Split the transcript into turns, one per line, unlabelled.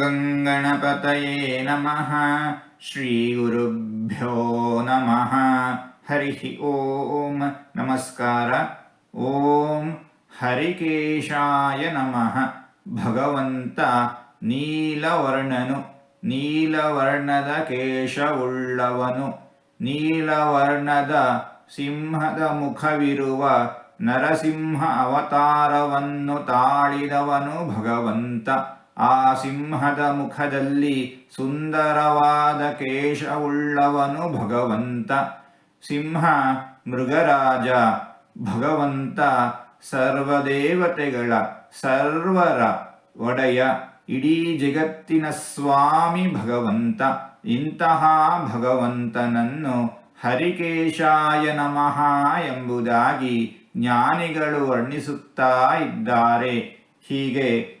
ಗಂಗಣಪತಯೇ ನಮಃ ಶ್ರೀಗುರುಭ್ಯೋ ನಮಃ ಹರಿ ಓಂ ನಮಸ್ಕಾರ ಓಂ ಹರಿಕೇಶಾಯ ನಮಃ ಭಗವಂತ ನೀಲವರ್ಣನು ನೀಲವರ್ಣದ ಕೇಶವುಳ್ಳವನು ನೀಲವರ್ಣದ ಸಿಂಹದ ಮುಖವಿರುವ ನರಸಿಂಹ ಅವತಾರವನ್ನು ತಾಳಿದವನು ಭಗವಂತ ಆ ಸಿಂಹದ ಮುಖದಲ್ಲಿ ಸುಂದರವಾದ ಕೇಶವುಳ್ಳವನು ಭಗವಂತ. ಸಿಂಹ, ಮೃಗರಾಜ, ಭಗವಂತ, ಸರ್ವದೇವತೆಗಳ ಸರ್ವರ ಒಡೆಯ. ಇಡೀ ಜಗತ್ತಿನ ಸ್ವಾಮಿ ಭಗವಂತ. ಇಂತಹ ಭಗವಂತನನ್ನು ಹರಿಕೇಶಾಯ ನಮಃ ಎಂಬುದಾಗಿ ಜ್ಞಾನಿಗಳು ವರ್ಣಿಸುತ್ತಾ ಇದ್ದಾರೆ. ಹೀಗೆ